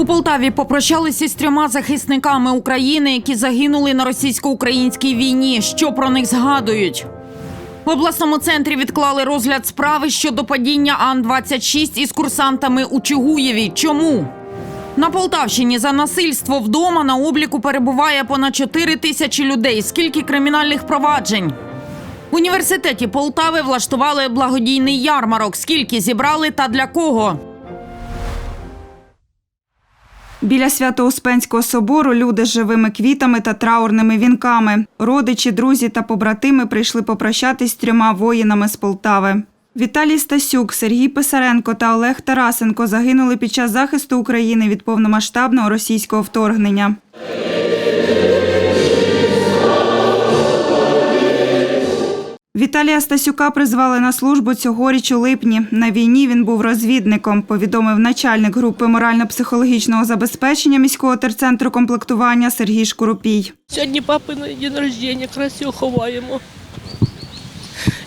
У Полтаві попрощалися з трьома захисниками України, які загинули на російсько-українській війні. Що про них згадують? В обласному центрі відклали розгляд справи щодо падіння Ан-26 із курсантами у Чугуєві. Чому? На Полтавщині за насильство вдома на обліку перебуває понад 4 тисячі людей. Скільки кримінальних проваджень? В університеті Полтави влаштували благодійний ярмарок. Скільки зібрали та для кого? Біля Свято-Успенського собору люди з живими квітами та траурними вінками. Родичі, друзі та побратими прийшли попрощатись з трьома воїнами з Полтави. Віталій Стасюк, Сергій Писаренко та Олег Тарасенко загинули під час захисту України від повномасштабного російського вторгнення. Віталія Стасюка призвали на службу цьогоріч у липні. На війні він був розвідником, повідомив начальник групи морально-психологічного забезпечення міського терцентру комплектування Сергій Шкурупій. Сьогодні папи на день народження, якраз ховаємо.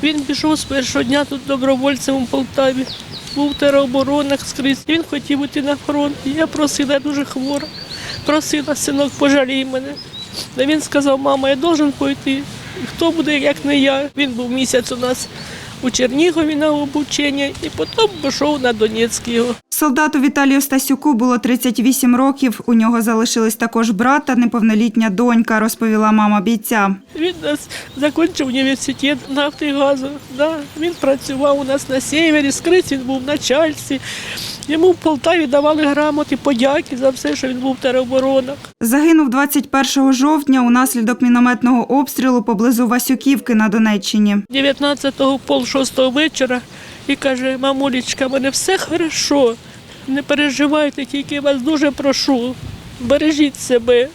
Він пішов з першого дня тут добровольцем у Полтаві. Був в тероборонах скрізь. Він хотів іти на фронт. Я просила, я дуже хвора. Просила, синок, пожалій мене. Та він сказав, мама, я должен пойти. Хто буде, як не я. Він був місяць у нас у Чернігові на обучення і потім пішов на Донецьк його. Солдату Віталію Стасюку було 38 років. У нього залишились також брат та неповнолітня донька, розповіла мама бійця. Він нас закінчив університет нафти і газу. Да. Він працював у нас на севері, скрізь він був в начальстві. Йому в Полтаві давали грамоти, подяки за все, що він був в тероборонах. Загинув 21 жовтня унаслідок мінометного обстрілу поблизу Васюківки на Донеччині. 19-го, пол шостого вечора і каже, мамулечка, мене все хорошо. Не переживайте, тільки вас дуже прошу. Бережіть себе.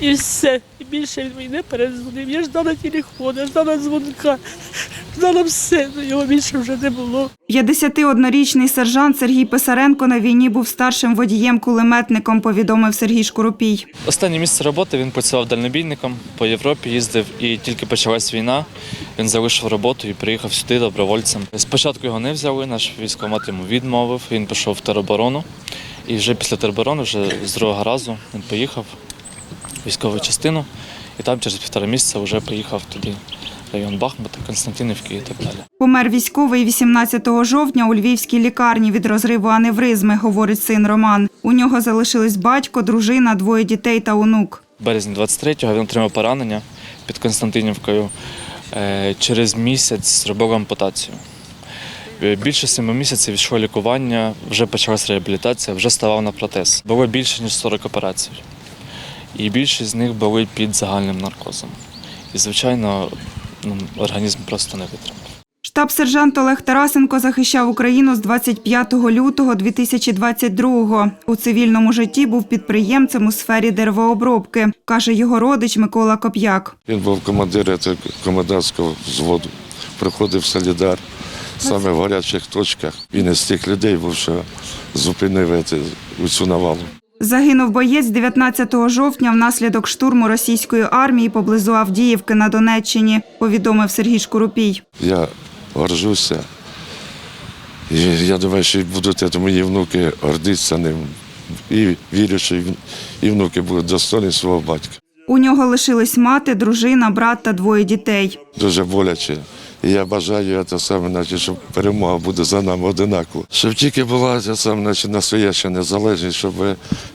І все. Більше він мені не перезвонив. Я ждала телефону, ждала дзвонка, ждала все, але його більше вже не було. 51-річний сержант Сергій Писаренко на війні був старшим водієм-кулеметником, повідомив Сергій Шкурупій. Останнє місце роботи він працював дальнобійником по Європі, їздив і тільки почалась війна. Він залишив роботу і приїхав сюди добровольцем. Спочатку його не взяли, наш військомат йому відмовив. Він пішов в тероборону. І вже після тероборони, вже з другого разу, він поїхав військову частину, і там через півтора місяця вже поїхав туди район Бахмута, Константинівки і так далі. Помер військовий 18 жовтня у львівській лікарні від розриву аневризми, говорить син Роман. У нього залишились батько, дружина, двоє дітей та онук. Березні 23-го він отримав поранення під Константинівкою. Е, Через місяць зробив ампутацію. Е, Більше семи місяців йшло лікування, вже почалась реабілітація, вже ставав на протез. Було більше, ніж 40 операцій. І більшість з них були під загальним наркозом. І, звичайно, ну, організм просто не витримав. Штаб-сержант Олег Тарасенко захищав Україну з 25 лютого 2022-го. У цивільному житті був підприємцем у сфері деревообробки, каже його родич Микола Коп'як. Він був командиром комендантського взводу. Приходив в Солідар саме в гарячих точках. Він із тих людей був, що зупинив цю навалу. Загинув боєць 19 жовтня внаслідок штурму російської армії поблизу Авдіївки на Донеччині, повідомив Сергій Шкурупій. Я горжуся. І я думаю, що будуть мої внуки гордитися ним. І вірю, що і внуки будуть достойні свого батька. У нього лишились мати, дружина, брат та двоє дітей. Дуже боляче. Я бажаю це саме, наче, щоб перемога буде за нами одинаково. Щоб тільки була ця саме, наче, настояща незалежність, щоб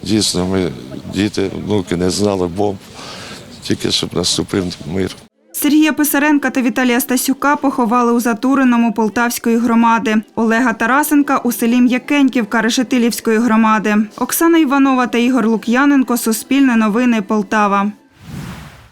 дійсно ми, діти, внуки, не знали бомб, тільки щоб наступив мир. Сергія Писаренка та Віталія Стасюка поховали у Затуриному Полтавської громади. Олега Тарасенка у селі М'якеньківка Решетилівської громади. Оксана Іванова та Ігор Лук'яненко. Суспільне новини Полтава.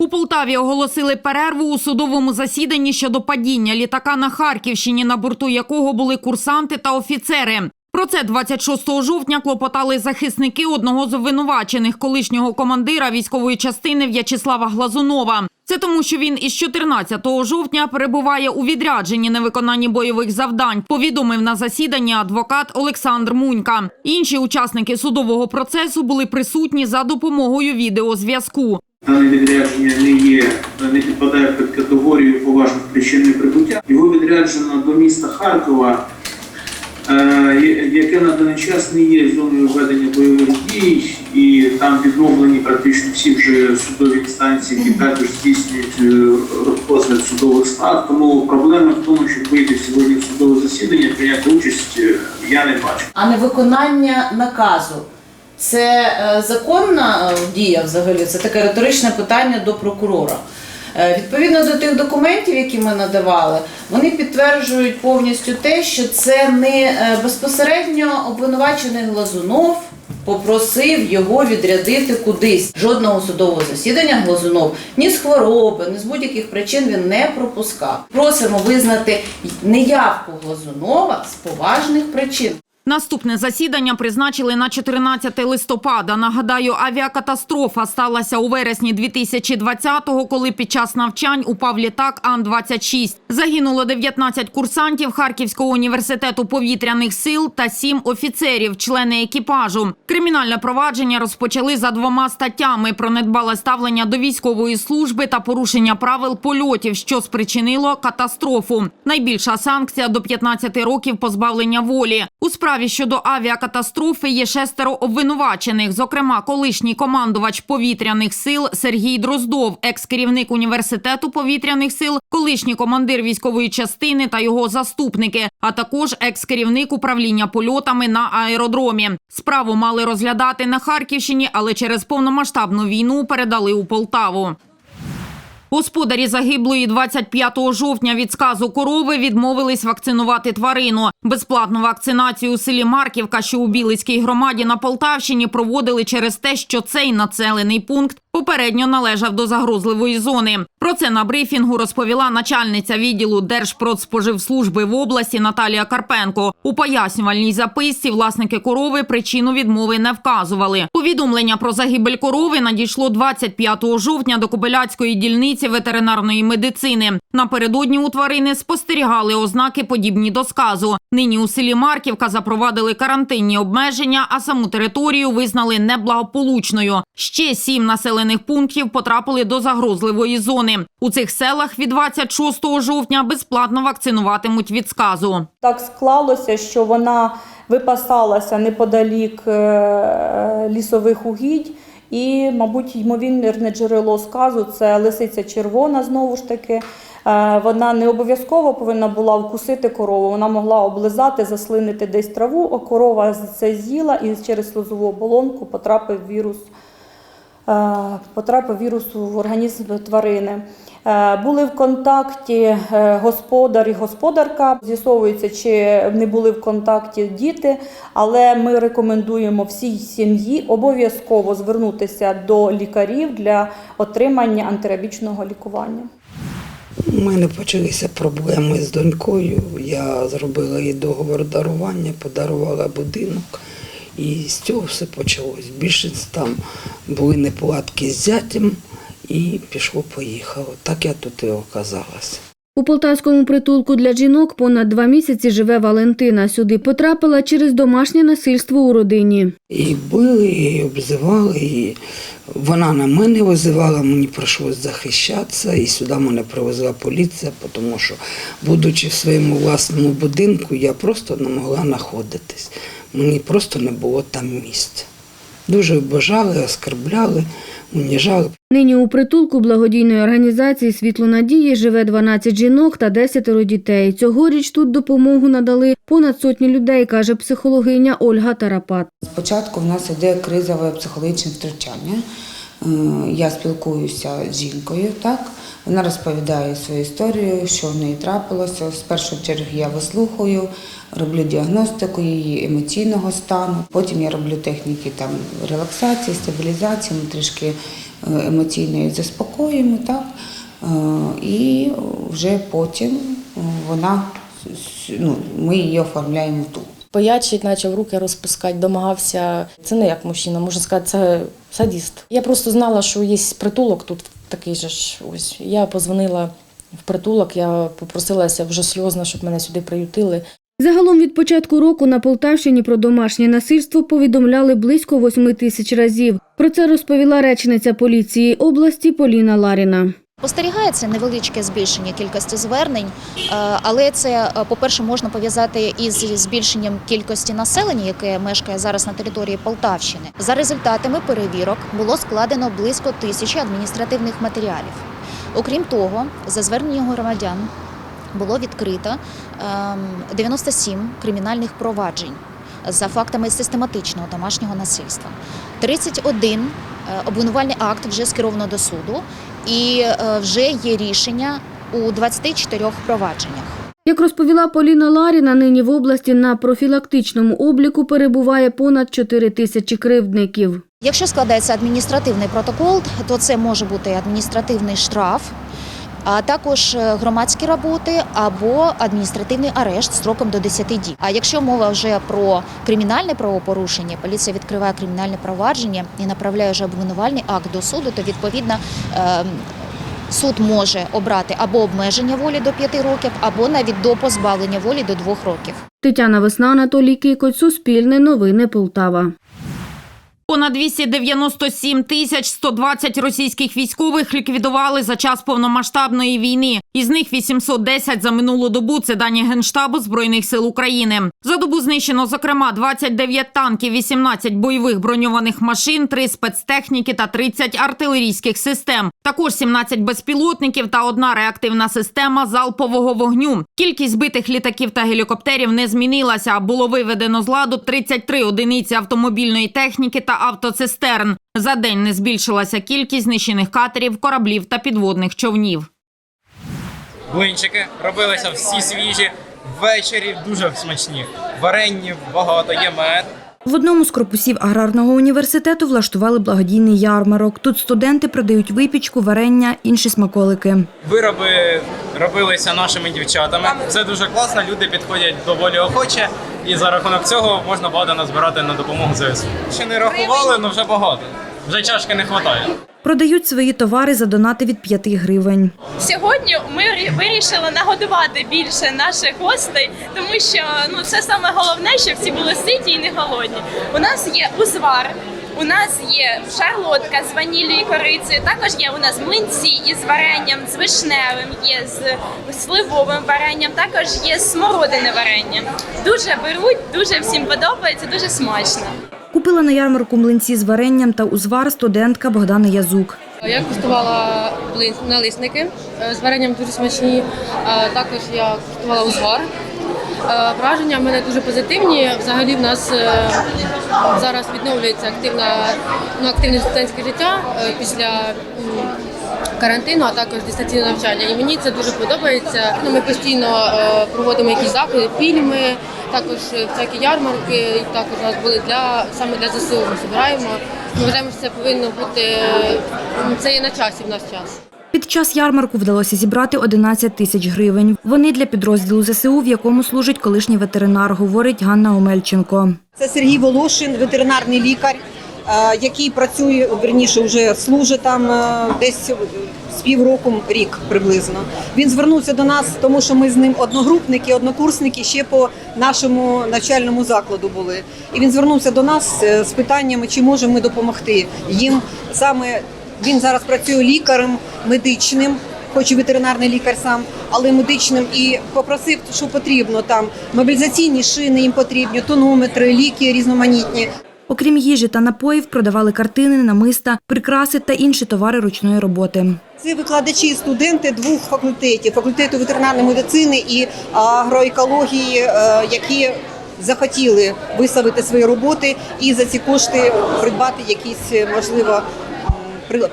У Полтаві оголосили перерву у судовому засіданні щодо падіння літака на Харківщині, на борту якого були курсанти та офіцери. Про це 26 жовтня клопотали захисники одного з обвинувачених колишнього командира військової частини В'ячеслава Глазунова. Це тому, що він із 14 жовтня перебуває у відрядженні на виконанні бойових завдань. Повідомив на засіданні адвокат Олександр Мунька. Інші учасники судового процесу були присутні за допомогою відеозв'язку. Дане відрядження не є, не підпадає під категорію поважних причин неприбуття. Його відряджено до міста Харкова е, яке на даний час не є зоною ведення бойових дій, і там відновлені практично всі вже судові інстанції, які також здійснюють е, розгляд судових справ. Тому проблеми в тому, щоб вийти сьогодні в судове засідання, прийняти участь, е, я не бачу. а не виконання наказу. Це е, законна е, дія взагалі? Це таке риторичне питання до прокурора. Е, Відповідно до тих документів, які ми надавали, вони підтверджують повністю те, що це не безпосередньо обвинувачений Глазунов попросив його відрядити кудись. Жодного судового засідання Глазунов ні з хвороби, ні з будь-яких причин він не пропускав. Просимо визнати неявку Глазунова з поважних причин. Наступне засідання призначили на 14 листопада. Нагадаю, авіакатастрофа сталася у вересні 2020-го, коли під час навчань упав літак Ан-26. Загинуло 19 курсантів Харківського університету повітряних сил та 7 офіцерів, члени екіпажу. Кримінальне провадження розпочали за двома статтями про недбале ставлення до військової служби та порушення правил польотів, що спричинило катастрофу. Найбільша санкція до 15 років позбавлення волі. У справі щодо авіакатастрофи є шестеро обвинувачених, зокрема, колишній командувач повітряних сил Сергій Дроздов, екс-керівник університету повітряних сил, колишній командир військової частини та його заступники, а також екс-керівник управління польотами на аеродромі. Справу мали розглядати на Харківщині, але через повномасштабну війну передали у Полтаву. Господарі загиблої 25 жовтня від сказу корови відмовились вакцинувати тварину. Безплатну вакцинацію у селі Марківка, що у Білицькій громаді на Полтавщині, проводили через те, що цей населений пункт попередньо належав до загрозливої зони. Про це на брифінгу розповіла начальниця відділу Держпродспоживслужби в області Наталія Карпенко. У пояснювальній записці власники корови причину відмови не вказували. Повідомлення про загибель корови надійшло 25 жовтня до Кобиляцької дільниці ветеринарної медицини. Напередодні у тварини спостерігали ознаки подібні до сказу. Нині у селі Марківка запровадили карантинні обмеження, а саму територію визнали неблагополучною. Ще сім населених пунктів потрапили до загрозливої зони. У цих селах від 26 жовтня безплатно вакцинуватимуть від сказу. Так склалося, що вона випасалася неподалік е, лісових угідь, і, мабуть, ймовірне джерело сказу це лисиця червона, знову ж таки. Е, Вона не обов'язково повинна була вкусити корову, вона могла облизати, заслинити десь траву, а корова це з'їла і через слозову оболонку потрапив вірус е, потрапив вірус в організм тварини. Е, Були в контакті е, господар і господарка. З'ясовується, чи не були в контакті діти, але ми рекомендуємо всій сім'ї обов'язково звернутися до лікарів для отримання антирабічного лікування. У мене почалися проблеми з донькою. Я зробила їй договор дарування, подарувала будинок. І з цього все почалось. Більше там були неплатки з зятем, і пішло-поїхало. Так я тут і оказалася. У полтавському притулку для жінок понад два місяці живе Валентина. Сюди потрапила через домашнє насильство у родині. І били, і обзивали, і вона на мене визивала, мені прийшлося захищатися, і сюди мене привезла поліція, тому що, будучи в своєму власному будинку, я просто не могла знаходитись. Мені просто не було там місця. Дуже обожали, оскарбляли, уніжали. Нині у притулку благодійної організації Світло надії живе 12 жінок та 10 дітей. Цьогоріч тут допомогу надали понад сотні людей, каже психологиня Ольга Тарапат. Спочатку в нас йде кризове психологічне втручання. Е, Я спілкуюся з жінкою, так вона розповідає свою історію, що в неї трапилося. З першої черги я вислухаю, роблю діагностику її емоційного стану. Потім я роблю техніки там релаксації, стабілізації, ми трішки е, емоційно її заспокоюємо, так Е, і вже потім е, вона ну, ми її оформляємо тут. Пиячить, почав руки розпускати, домагався. Це не як мужчина, можна сказати, це садіст. Я просто знала, що є притулок тут такий же ж. Ось я позвонила в притулок, я попросилася вже сльозно, щоб мене сюди приютили. Загалом від початку року на Полтавщині про домашнє насильство повідомляли близько 8 тисяч разів. Про це розповіла речниця поліції області Поліна Ларіна. Спостерігається невеличке збільшення кількості звернень, е, але це, е, по-перше, можна пов'язати із збільшенням кількості населення, яке мешкає зараз на території Полтавщини. За результатами перевірок було складено близько тисячі адміністративних матеріалів. Окрім того, за звернення громадян було відкрито ем, 97 кримінальних проваджень за фактами систематичного домашнього насильства. 31 е, обвинувальний акт вже скеровано до суду, і е, вже є рішення у 24 провадженнях. Як розповіла Поліна Ларіна, нині в області на профілактичному обліку перебуває понад 4 тисячі кривдників. Якщо складається адміністративний протокол, то це може бути адміністративний штраф, а також е, громадські роботи або адміністративний арешт строком до 10 діб. А якщо мова вже про кримінальне правопорушення, поліція відкриває кримінальне провадження і направляє вже обвинувальний акт до суду, то відповідно ем, суд може обрати або обмеження волі до 5 років, або навіть до позбавлення волі до 2 років. Тетяна Весна, Анатолій Кикоть, Суспільне новини Полтава. Понад 297 тисяч 120 російських військових ліквідували за час повномасштабної війни. Із них 810 за минулу добу. Це дані Генштабу Збройних сил України. За добу знищено, зокрема, 29 танків, 18 бойових броньованих машин, 3 спецтехніки та 30 артилерійських систем. Також 17 безпілотників та одна реактивна система залпового вогню. Кількість збитих літаків та гелікоптерів не змінилася. Було виведено з ладу 33 одиниці автомобільної техніки та автоцистерн. За день не збільшилася кількість знищених катерів, кораблів та підводних човнів. Блинчики робилися всі свіжі, ввечері дуже смачні. Варенні багато, є мед. В одному з корпусів аграрного університету влаштували благодійний ярмарок. Тут студенти продають випічку, варення, інші смаколики. Вироби робилися нашими дівчатами. Це дуже класно. Люди підходять доволі охоче, і за рахунок цього можна багато назбирати на допомогу ЗСУ. Ще не рахували, але вже багато. Вже чашки не вистачає. Продають свої товари за донати від 5 гривень. Сьогодні ми вирішили нагодувати більше наших гостей, тому що ну це саме головне, щоб всі були ситі і не голодні. У нас є узвар. У нас є шарлотка з ваніллю і корицею. Також є у нас млинці із варенням, з вишневим, є з сливовим варенням. Також є з смородини варенням. Дуже беруть, дуже всім подобається, дуже смачно. Купила на ярмарку млинці з варенням та узвар студентка Богдана Язук. Я куштувала блин- налисники е, з варенням дуже смачні. Е, Також я куштувала узвар. Е, Враження в мене дуже позитивні. Взагалі в нас е, зараз відновлюється активна, ну, активне студентське життя е, після карантину, а також дистанційне навчання. І мені це дуже подобається. Ну, Ми постійно проводимо якісь заходи, фільми, також всякі ярмарки. І також у нас були для саме для ЗСУ. Ми збираємо. Ми вважаємо, що це повинно бути це є на часі в наш час. Під час ярмарку вдалося зібрати 11 тисяч гривень. Вони для підрозділу ЗСУ, в якому служить колишній ветеринар, говорить Ганна Омельченко. Це Сергій Волошин, ветеринарний лікар, е, який працює, верніше, вже служить там е, десь з півроку, рік приблизно. Він звернувся до нас, тому що ми з ним одногрупники, однокурсники ще по нашому навчальному закладу були. І він звернувся до нас е, з питаннями, чи можемо ми допомогти їм. Саме він зараз працює лікарем медичним. Хоч і ветеринарний лікар сам, але медичним, і попросив, що потрібно там мобілізаційні шини, їм потрібні, тонометри, ліки різноманітні. Окрім їжі та напоїв, продавали картини, намиста, прикраси та інші товари ручної роботи. Це викладачі і студенти двох факультетів: факультету ветеринарної медицини і агроекології, е, які захотіли виставити свої роботи і за ці кошти придбати якісь е, можливо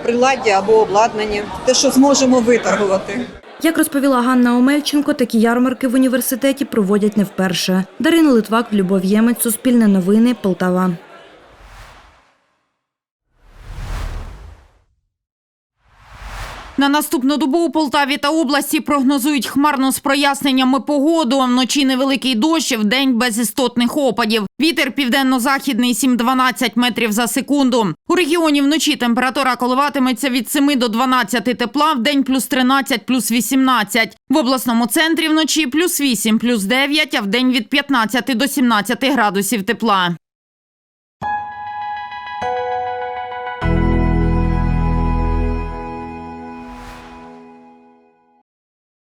приладдя або обладнання, те, що зможемо виторгувати. Як розповіла Ганна Омельченко, такі ярмарки в університеті проводять не вперше. Дарина Литвак, Любов Ємець, Суспільне новини, Полтава. На наступну добу у Полтаві та області прогнозують хмарно з проясненнями погоду. Вночі невеликий дощ, вдень без істотних опадів. Вітер південно-західний 7-12 метрів за секунду. У регіоні вночі температура коливатиметься від 7 до 12 тепла, вдень плюс 13, плюс 18. В обласному центрі вночі плюс 8, плюс 9, а вдень від 15 до 17 градусів тепла.